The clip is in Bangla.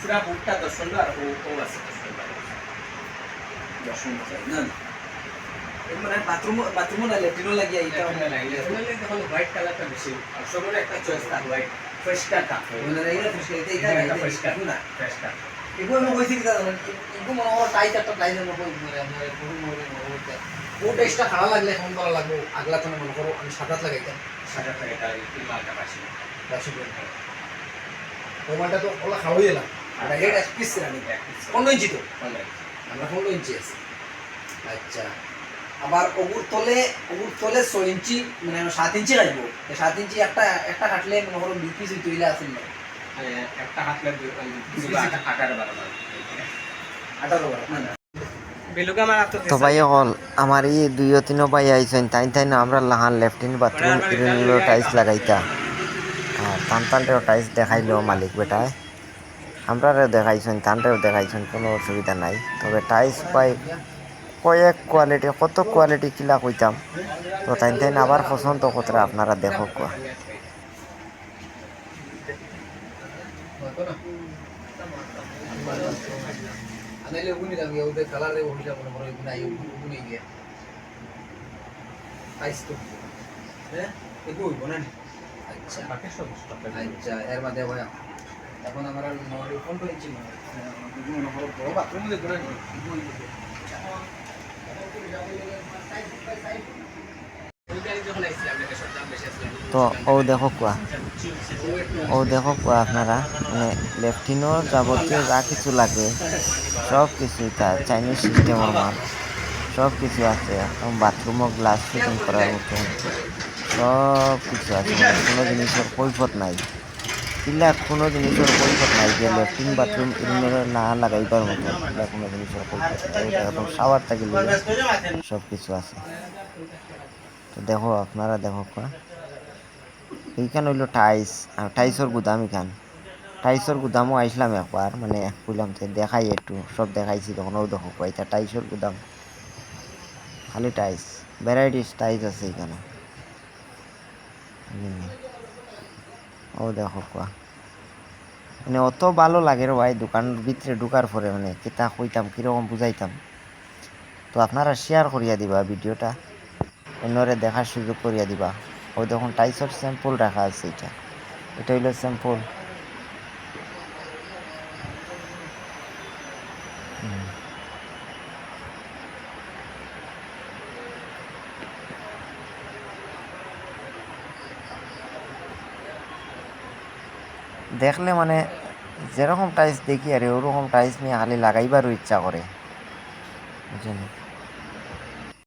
পুরা বুটটা দর্শন আর ও ও আছে দর্শন না মানে বাথরুম বাথরুমও না ল্যাট্রিনও লাগিয়া এটা দেখুন হোয়াইট কালারটা বেশি আর সবার একটা চয়েস থাকে হোয়াইট ফ্রেশটা মানে এটা ফ্রেশ এটা এটা ফ্রেশটা না ফ্রেশটা এগুলো আমি কইছি কি জানেন এগুলো মনে হয় টাইট একটা টাইটের মতো মানে আমরা পুরো মরে মরে ও টেস্টটা খারাপ লাগলে এখন করা লাগবে আগলা তো মনে করো আমি সাদাত লাগাইতাম সাদা থাকে এটা এই পাশে দশ ও তো ওলা খাওয়াই দিলাম আর এটা এক পিস রানি পনেরো ইঞ্চি তো? আমরা পনেরো ইঞ্চি আছে। আচ্ছা আবার ওগুর তলে ওগুর তলে ছয় ইঞ্চি মানে সাত ইঞ্চি কাটবো সাত ইঞ্চি একটা একটা কাটলে মনে করো দুই পিস তৈলে আসেন না? একটা হাতলে আটার বারো আঠারো বার না না। বেলুকা মারা তো তো ভাই হল আমার এই দুইও তিনও ভাই আইছেন তাই তাই না? আমরা লাহান লেফটিন বাথরুম টাইলস লাগাইতা। আর টান টানটাও টাইলস দেখাইলো মালিক বেটায়। আমরা দেখাইছেন টানটাও দেখাইছেন, কোনো অসুবিধা নাই। তবে টাইলস পাই, কয়েক কোয়ালিটি কত কোয়ালিটি কিলা কইতাম। তো তাই তাই আবার পছন্দ কতটা আপনারা দেখো কোয়া? আচ্ছা এর ভাই এখন আমরা ইঞ্চি মনে মনে বড় বাথরুম আসলাম তো ও দেখো কোয়া ও দেখো কোয়া আপনারা। মানে লেফটিনও যাবতীয় যা কিছু লাগে, সব কিছু তা চাইনিজ সিস্টেমের মাল। সব কিছু আছে, একদম বাথরুমও গ্লাস ফিটিং করার মতো সব কিছু আছে, কোনো জিনিসের কৈফত নাই। কিলা কোনো জিনিসের কৈফত নাই, যে লেফটিন বাথরুম ইউরিনের না লাগাইবার মতো। কিলা কোনো জিনিসের কৈফত নাই শাওয়ার থেকে সব কিছু আছে। তো দেখো আপনারা দেখো এইখান হইল টাইস আর টাইসর গুদাম এখান। টাইসর গুদামও আইসলাম একবার মানে কইলাম যে দেখাই একটু, সব দেখাইছি তখন ও দেখো এটা টাইসর গুদাম। খালি টাইস ভ্যারাইটিস টাইস আছে এখানে। ও দেখো কোয়া মানে অত ভালো লাগে রে ভাই দোকানের ভিতরে ঢুকার পরে মানে কিতা কইতাম কীরকম বুঝাইতাম তো আপনারা শেয়ার করিয়া দিবা ভিডিওটা, অন্যরে দেখার সুযোগ করিয়া দিবা। ও দেখুন টাইসর স্যাম্পল রাখা আছে এটা। এটা হইল স্যাম্পল দেখলে মানে যেরকম টাইলস দেখি আর ওরকম টাইলস নিয়ে হালি লাগাইবারও ইচ্ছা করে। বুঝলেন